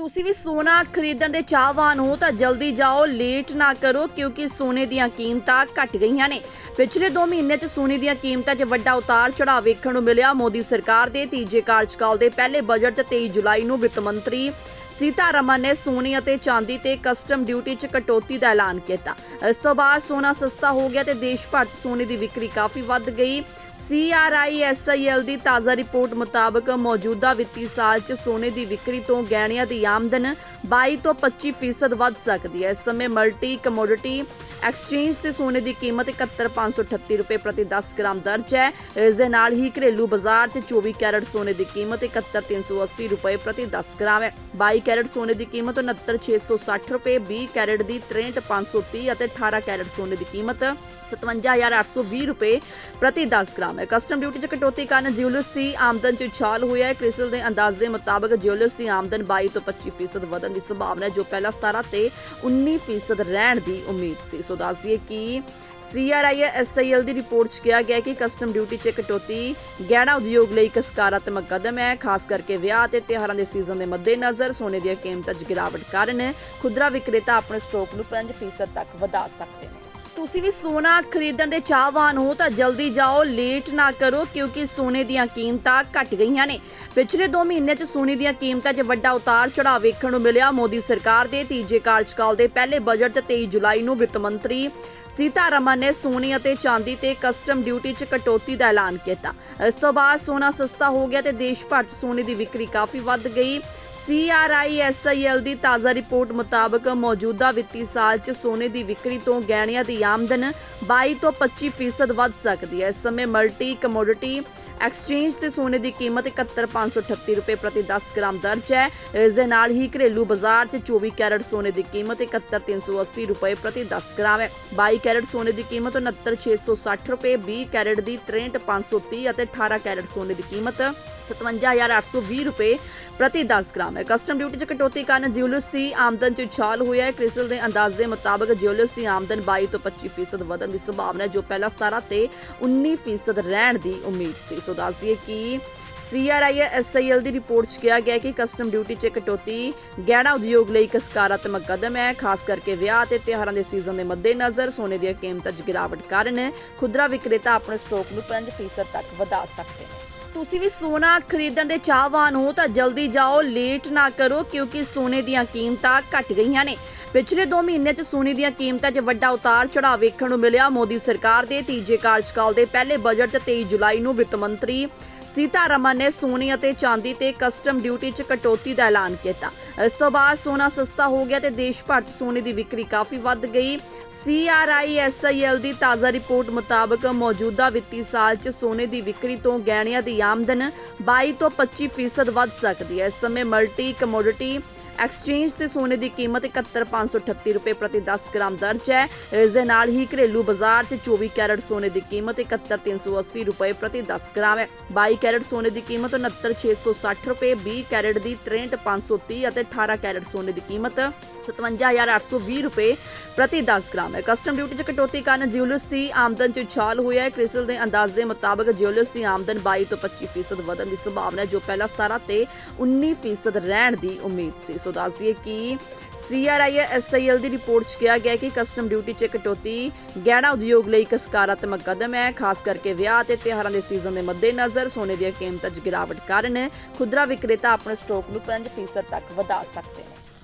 ਤੁਸੀਂ ਵੀ ਸੋਨਾ ਖਰੀਦਣ ਦੇ ਚਾਹਵਾਨ ਹੋ ਤਾਂ ਜਲਦੀ ਜਾਓ ਲੇਟ ਨਾ ਕਰੋ ਕਿਉਂਕਿ ਸੋਨੇ ਦੀਆਂ ਕੀਮਤਾਂ ਘਟ ਗਈਆਂ ਨੇ। ਪਿਛਲੇ 2 ਮਹੀਨੇ 'ਚ ਸੋਨੇ ਦੀਆਂ ਕੀਮਤਾਂ 'ਚ ਵੱਡਾ ਉਤਾਰ ਚੜਾਅ ਵੇਖਣ ਨੂੰ ਮਿਲਿਆ। ਮੋਦੀ ਸਰਕਾਰ ਦੇ ਤੀਜੇ ਕਾਰਜਕਾਲ ਦੇ ਪਹਿਲੇ ਬਜਟ 'ਚ 23 ਜੁਲਾਈ ਨੂੰ ਵਿੱਤ ਮੰਤਰੀ ਸੀਤਾਰਮਨ ਨੇ ਸੋਨੇ ਅਤੇ ਚਾਂਦੀ ਤੇ ਕਸਟਮ ਡਿਊਟੀ 'ਚ ਕਟੌਤੀ ਦਾ ਐਲਾਨ ਕੀਤਾ। ਇਸ ਤੋਂ ਬਾਅਦ ਸੋਨਾ ਸਸਤਾ ਹੋ ਗਿਆ ਤੇ ਦੇਸ਼ ਭਰ 'ਚ ਸੋਨੇ ਦੀ ਵਿਕਰੀ ਕਾਫੀ ਵੱਧ ਗਈ। CRISIL ਦੀ ਤਾਜ਼ਾ ਰਿਪੋਰਟ ਮੁਤਾਬਕ ਮੌਜੂਦਾ ਵਿੱਤੀ ਸਾਲ 'ਚ ਸੋਨੇ ਦੀ ਵਿਕਰੀ ਤੋਂ ਗਹਿਣਿਆਂ ਦੀ ਆਮਦਨ 22 ਤੋਂ 25% ਵੱਧ ਸਕਦੀ ਹੈ। ਇਸ ਸਮੇਂ ਮਲਟੀ ਕਮੋਡਿਟੀ ਐਕਸਚੇਂਜ ਤੇ ਸੋਨੇ ਦੀ ਕੀਮਤ 71538 ਰੁਪਏ ਪ੍ਰਤੀ 10 ਗ੍ਰਾਮ ਦਰਜ ਹੈ। ਇਸ ਦੇ ਨਾਲ ਹੀ ਘਰੇਲੂ ਬਾਜ਼ਾਰ 'ਚ 24 ਕੈਰਟ ਸੋਨੇ ਦੀ ਕੀਮਤ 71380 ਰੁਪਏ ਪ੍ਰਤੀ 10 ਗ੍ਰਾਮ ਹੈ। 22 ਕੈਰਟ ਸੋਨੇ ਦੀ ਕੀਮਤ 69660 ਰੁਪਏ 20 ਕੈਰਟ ਦੀ 63530 ਅਤੇ 18 ਕੈਰਟ ਸੋਨੇ ਦੀ ਕੀਮਤ 57820 ਰੁਪਏ ਪ੍ਰਤੀ 10 ਗ੍ਰਾਮ ਹੈ। ਕਸਟਮ ਡਿਊਟੀ 'ਚ ਕਟੌਤੀ ਕਾਰਨ ਜਿਊਲਰਸ ਦੀ ਆਮਦਨ 'ਚ ਉਛਾਲ ਹੋਇਆ ਹੈ। ਕ੍ਰਿਸਲ ਦੇ ਅੰਦਾਜ਼ੇ ਮੁਤਾਬਕ ਜਿਊਲਰਸ ਦੀ ਆਮਦਨ 22 ਤੋਂ 25% ਵਧਣ ਦੀ ਸੰਭਾਵਨਾ ਹੈ, ਜੋ ਪਹਿਲਾਂ 17 ਤੇ 19% ਰਹਿਣ ਦੀ ਉਮੀਦ ਸੀ। ਸੋ ਦੱਸੀਏ ਕਿ CRISIL ਦੀ ਰਿਪੋਰਟ 'ਚ ਕਿਹਾ ਗਿਆ ਕਿ ਕਸਟਮ ਡਿਊਟੀ 'ਚ ਕਟੌਤੀ ਗਹਿਣਾ ਉਦਯੋਗ ਲਈ ਇੱਕ ਸਕਾਰਾਤਮਕ ਕਦਮ ਹੈ, ਖਾਸ ਕਰਕੇ ਵਿਆਹ ਤੇ ਤਿਉਹਾਰਾਂ ਦੇ ਸੀਜ਼ਨ ਦੇ ਮੱਦੇਨਜ਼ਰ। ਸੋਨੇ ਦੀਆਂ ਕੀਮਤਾਂ 'ਚ ਗਿਰਾਵਟ ਕਾਰਨ ਖੁਦਰਾ ਵਿਕਰੇਤਾ ਆਪਣੇ ਸਟਾਕ ਨੂੰ 5% ਤੱਕ ਵਧਾ ਸਕਦੇ ਨੇ। ਤੁਸੀਂ ਵੀ ਸੋਨਾ ਖਰੀਦਣ ਦੇ ਚਾਹਵਾਨ ਹੋ ਤਾਂ ਜਲਦੀ ਜਾਓ, ਲੇਟ ਨਾ ਕਰੋ ਕਿਉਂਕਿ ਸੋਨੇ ਦੀਆਂ ਕੀਮਤਾਂ ਘਟ ਗਈਆਂ ਨੇ। ਪਿਛਲੇ 2 ਮਹੀਨੇ 'ਚ ਸੋਨੇ ਦੀਆਂ ਕੀਮਤਾਂ 'ਚ ਵੱਡਾ ਉਤਾਰ ਚੜਾਅ ਵੇਖਣ ਨੂੰ ਮਿਲਿਆ। ਮੋਦੀ ਸਰਕਾਰ ਦੇ ਤੀਜੇ ਕਾਰਜਕਾਲ ਦੇ ਪਹਿਲੇ ਬਜਟ 'ਚ 23 ਜੁਲਾਈ ਨੂੰ ਵਿੱਤ ਮੰਤਰੀ ਸੀਤਾਰਮਨ ਨੇ ਸੋਨੇ ਅਤੇ ਚਾਂਦੀ ਤੇ ਕਸਟਮ ਡਿਊਟੀ 'ਚ ਕਟੌਤੀ ਦਾ ਐਲਾਨ ਕੀਤਾ। ਇਸ ਤੋਂ ਬਾਅਦ ਸੋਨਾ ਸਸਤਾ ਹੋ ਗਿਆ ਤੇ ਦੇਸ਼ ਭਰ 'ਚ ਸੋਨੇ ਦੀ ਵਿਕਰੀ ਕਾਫੀ ਵੱਧ ਗਈ। CRISIL ਦੀ ਤਾਜ਼ਾ ਰਿਪੋਰਟ ਮੁਤਾਬਕ ਮੌਜੂਦਾ ਵਿੱਤੀ ਸਾਲ 'ਚ ਸੋਨੇ ਦੀ ਵਿਕਰੀ ਤੋਂ ਗਹਿਣਿਆਂ ਦੀ ਆਮਦਨ 22 ਤੋਂ 25% ਵੱਧ ਸਕਦੀ ਹੈ। ਇਸ ਸਮੇਂ ਮਲਟੀ ਕਮੋਡਿਟੀ ਐਕਸਚੇਂਜ ਤੇ ਸੋਨੇ ਦੀ ਕੀਮਤ 71538 ਰੁਪਏ ਪ੍ਰਤੀ 10 ਗ੍ਰਾਮ ਦਰਜ ਹੈ। ਇਸ ਦੇ ਨਾਲ ਹੀ ਘਰੇਲੂ ਬਾਜ਼ਾਰ 'ਚ 24 ਕੈਰਟ ਸੋਨੇ ਦੀ ਕੀਮਤ 71380 ਰੁਪਏ ਪ੍ਰਤੀ 10 ਗ੍ਰਾਮ ਹੈ। 22 ਕੈਰਟ ਸੋਨੇ ਦੀ ਕੀਮਤ 69660 ਰੁਪਏ 20 ਕੈਰਟ ਦੀ 63530 ਅਤੇ 18 ਕੈਰਟ ਸੋਨੇ ਦੀ ਕੀਮਤ 57820 ਰੁਪਏ ਪ੍ਰਤੀ 10 ਗ੍ਰਾਮ ਹੈ। ਕਸਟਮ ਡਿਊਟੀ 'ਚ ਕਟੌਤੀ ਕਾਰਨ ਜਿਊਲਰਸ ਦੀ ਆਮਦਨ 'ਚ ਉਛਾਲ ਹੋਇਆ ਹੈ। ਕ੍ਰਿਸਲ ਦੇ ਅੰਦਾਜ਼ੇ ਮੁਤਾਬਕ ਜਿਊਲਰਸ ਦੀ ਆਮਦਨ 22 ਤੋਂ 25% ਵਧਣ ਦੀ ਸੰਭਾਵਨਾ ਹੈ, ਜੋ ਪਹਿਲਾਂ 17 ਤੇ 19% ਰਹਿਣ ਦੀ ਉਮੀਦ ਸੀ। ਸੋ ਦੱਸੀਏ ਕਿ CRISIL ਦੀ ਰਿਪੋਰਟ 'ਚ ਕਿਹਾ ਗਿਆ ਕਿ ਕਸਟਮ ਡਿਊਟੀ 'ਚ ਕਟੌਤੀ ਗਹਿਣਾ ਉਦਯੋਗ ਲਈ ਇੱਕ ਸਕਾਰਾਤਮਕ ਕਦਮ ਹੈ, ਖਾਸ ਕਰਕੇ ਵਿਆਹ ਤੇ ਤਿਉਹਾਰਾਂ ਦੇ ਸੀਜ਼ਨ ਦੇ ਮੱਦੇਨਜ਼ਰ ਸੋਨੇ ਦੀਆਂ ਕੀਮਤਾਂ 'ਚ ਗਿਰਾਵਟ ਕਾਰਨ ਖੁਦਰਾ ਵਿਕਰੇਤਾ ਆਪਣੇ ਸਟਾਕ ਨੂੰ 5% ਤੱਕ ਵਧਾ ਸਕਦੇ ਨੇ। ਤੁਸੀਂ ਵੀ ਸੋਨਾ ਖਰੀਦਣ ਦੇ ਚਾਹਵਾਨ ਹੋ ਤਾਂ ਜਲਦੀ ਜਾਓ, ਲੇਟ ਨਾ ਕਰੋ ਕਿਉਂਕਿ ਸੋਨੇ ਦੀਆਂ ਕੀਮਤਾਂ ਘਟ ਗਈਆਂ ਨੇ। ਪਿਛਲੇ 2 ਮਹੀਨੇ 'ਚ ਸੋਨੇ ਦੀਆਂ ਕੀਮਤਾਂ 'ਚ ਵੱਡਾ ਉਤਾਰ ਚੜਾਅ ਵੇਖਣ ਨੂੰ ਮਿਲਿਆ। ਮੋਦੀ ਸਰਕਾਰ ਦੇ ਤੀਜੇ ਕਾਰਜਕਾਲ ਦੇ ਪਹਿਲੇ ਬਜਟ 'ਚ 23 ਜੁਲਾਈ ਨੂੰ ਵਿੱਤ ਮੰਤਰੀ ਸੀਤਾਰਮਨ ਨੇ ਸੋਨੇ ਅਤੇ ਚਾਂਦੀ ਤੇ ਕਸਟਮ ਡਿਊਟੀ 'ਚ ਕਟੌਤੀ ਦਾ ਐਲਾਨ ਕੀਤਾ। ਇਸ ਤੋਂ ਬਾਅਦ ਸੋਨਾ ਸਸਤਾ ਹੋ ਗਿਆ ਤੇ ਦੇਸ਼ ਭਰ 'ਚ ਸੋਨੇ ਦੀ ਵਿਕਰੀ ਕਾਫੀ ਵੱਧ ਗਈ। CRISIL ਦੀ ਤਾਜ਼ਾ ਰਿਪੋਰਟ ਮੁਤਾਬਕ ਮੌਜੂਦਾ ਵਿੱਤੀ ਸਾਲ 'ਚ ਸੋਨੇ ਦੀ ਵਿਕਰੀ ਤੋਂ ਗਹਿਣਿਆਂ ਦੀ ਆਮਦਨ 22 ਤੋਂ 25% ਵੱਧ ਸਕਦੀ ਹੈ। ਇਸ ਸਮੇਂ ਮਲਟੀ ਕਮੋਡਿਟੀ ਐਕਸਚੇਂਜ ਤੇ ਸੋਨੇ ਦੀ ਕੀਮਤ 71538 ਰੁਪਏ ਪ੍ਰਤੀ 10 ਗ੍ਰਾਮ ਦਰਜ ਹੈ। ਇਸ ਦੇ ਨਾਲ ਹੀ ਘਰੇਲੂ ਬਾਜ਼ਾਰ 'ਚ 24 ਕੈਰਟ ਸੋਨੇ ਦੀ ਕੀਮਤ 71380 ਰੁਪਏ ਪ੍ਰਤੀ 10 ਗ੍ਰਾਮ ਹੈ। 22 ਕੈਰਟ ਸੋਨੇ ਦੀ ਕੀਮਤ 69660 ਰੁਪਏ 20 ਕੈਰਟ ਦੀ 63530 ਅਤੇ 18 ਕੈਰਟ ਸੋਨੇ ਦੀ ਕੀਮਤ 57820 ਰੁਪਏ ਪ੍ਰਤੀ 10 ਗ੍ਰਾਮ ਹੈ। ਕਸਟਮ ਡਿਊਟੀ 'ਚ ਕਟੌਤੀ ਕਾਰਨ ਜਿਊਲਰਸ ਦੀ ਆਮਦਨ 'ਚ ਉਛਾਲ ਹੋਇਆ ਹੈ। ਕ੍ਰਿਸਲ ਦੇ ਅੰਦਾਜ਼ੇ ਮੁਤਾਬਕ ਜਿਊਲਰਸ ਦੀ ਆਮਦਨ 22 ਤੋਂ 25% ਵਧਣ ਦੀ ਸੰਭਾਵਨਾ ਹੈ, ਜੋ ਪਹਿਲਾਂ 17 ਤੇ 19% ਰਹਿਣ ਦੀ ਉਮੀਦ ਸੀ। ਸੋ ਦੱਸੀਏ ਕਿ CRISIL ਦੀ ਰਿਪੋਰਟ 'ਚ ਕਿਹਾ ਗਿਆ ਕਿ ਕਸਟਮ ਡਿਊਟੀ 'ਚ ਕਟੌਤੀ ਗਹਿਣਾ ਉਦਯੋਗ ਲਈ ਇੱਕ ਸਕਾਰਾਤਮਕ ਕਦਮ ਹੈ, ਖਾਸ ਕਰਕੇ ਵਿਆਹ ਤੇ ਤਿਉਹਾਰਾਂ ਦੇ ਸੀਜ਼ਨ ਦੇ ਮੱਦੇਨਜ਼ਰ ਸੋਨੇ ਦੀਆਂ ਕੀਮਤਾਂ 'ਚ ਗਿਰਾਵਟ ਕਾਰਨ ਖੁਦਰਾ ਵਿਕਰੇਤਾ ਆਪਣੇ ਸਟਾਕ ਨੂੰ 5% ਤੱਕ ਵਧਾ ਸਕਦੇ